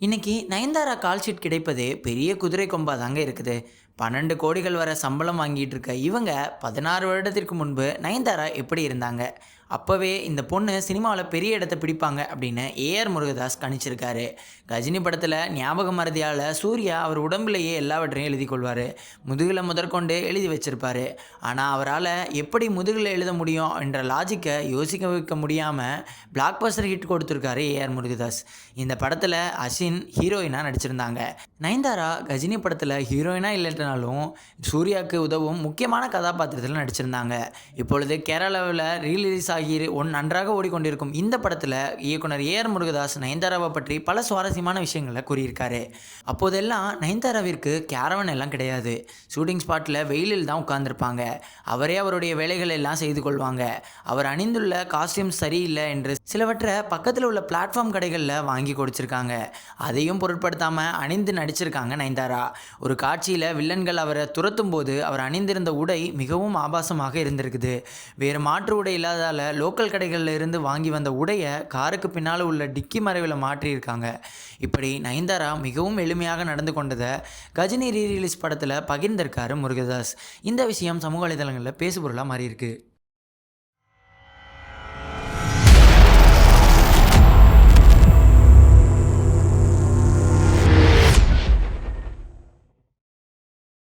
இன்னைக்கு Nayanthara call sheet கிடைப்பதே பெரிய குதிரை கொம்பாதாங்க இருக்குது. பன்னெண்டு கோடிகள் வர சம்பளம் வாங்கிட்டு இருக்க இவங்க பதினாறு வருடத்திற்கு முன்பு நயன்தாரா எப்படி இருந்தாங்க? அப்போவே இந்த பொண்ணு சினிமாவில் பெரிய இடத்த பிடிப்பாங்க அப்படின்னு ஏஆர் முருகதாஸ் கணிச்சிருக்காரு. கஜினி படத்தில் ஞாபக மறதியால் சூர்யா அவர் உடம்புலையே எல்லாவற்றையும் எழுதி கொள்வார். முதுகில் முதற்கொண்டு எழுதி வச்சிருப்பாரு. ஆனால் அவரால் எப்படி முதுகில் எழுத முடியும் என்ற லாஜிக்கை யோசிக்க வைக்க முடியாமல் பிளாக் பஸ்டர் ஹிட் கொடுத்துருக்காரு ஏஆர் முருகதாஸ். இந்த படத்தில் அசின் ஹீரோயினாக நடிச்சிருந்தாங்க. நயன்தாரா கஜினி படத்தில் ஹீரோயினாக இல்லைனாலும் சூர்யாவுக்கு உதவும் முக்கியமான கதாபாத்திரத்தில் நடிச்சிருந்தாங்க. இப்பொழுது கேரளாவில் ரீலீஸ் ஆகி ஒன் நன்றாக ஓடிக்கொண்டிருக்கும் இந்த படத்தில் இயக்குனர் ஏ ஆர் முருகதாஸ் நயன்தாராவை பற்றி பல சுவாரஸ்யமான விஷயங்களை கூறியிருக்காரு. அப்போதெல்லாம் நயன்தாராவிற்கு கேரவன் எல்லாம் கிடையாது. ஷூட்டிங் ஸ்பாட்டில் வெயிலில் தான் உட்கார்ந்துருப்பாங்க. அவரே அவருடைய வேலைகள் எல்லாம் செய்து கொள்வாங்க. அவர் அணிந்துள்ள காஸ்டியூம் சரியில்லை என்று சிலவற்றை பக்கத்தில் உள்ள பிளாட்ஃபார்ம் கடைகளில் வாங்கி கொடுத்துருக்காங்க. அதையும் பொருட்படுத்தாமல் அணிந்து நடிச்சிருக்காங்க நயன்தாரா. ஒரு காட்சியில் வில்லன் வில்லன்கள் அவரை துரத்தும் போது அவர் அணிந்திருந்த உடை மிகவும் ஆபாசமாக இருந்திருக்குது. வேறு மாற்று உடை இல்லாதால லோக்கல் கடைகளில் இருந்து வாங்கி வந்த உடையை காருக்கு பின்னால் உள்ள டிக்கி மறைவில் மாற்றியிருக்காங்க. இப்படி நயன்தாரா மிகவும் எளிமையாக நடந்து கொண்டதை கஜினி ரீ ரிலீஸ் படத்தில் பகிர்ந்திருக்காரு முருகதாஸ். இந்த விஷயம் சமூக வலைதளங்களில் பேசுபொருளாக மாறியிருக்கு.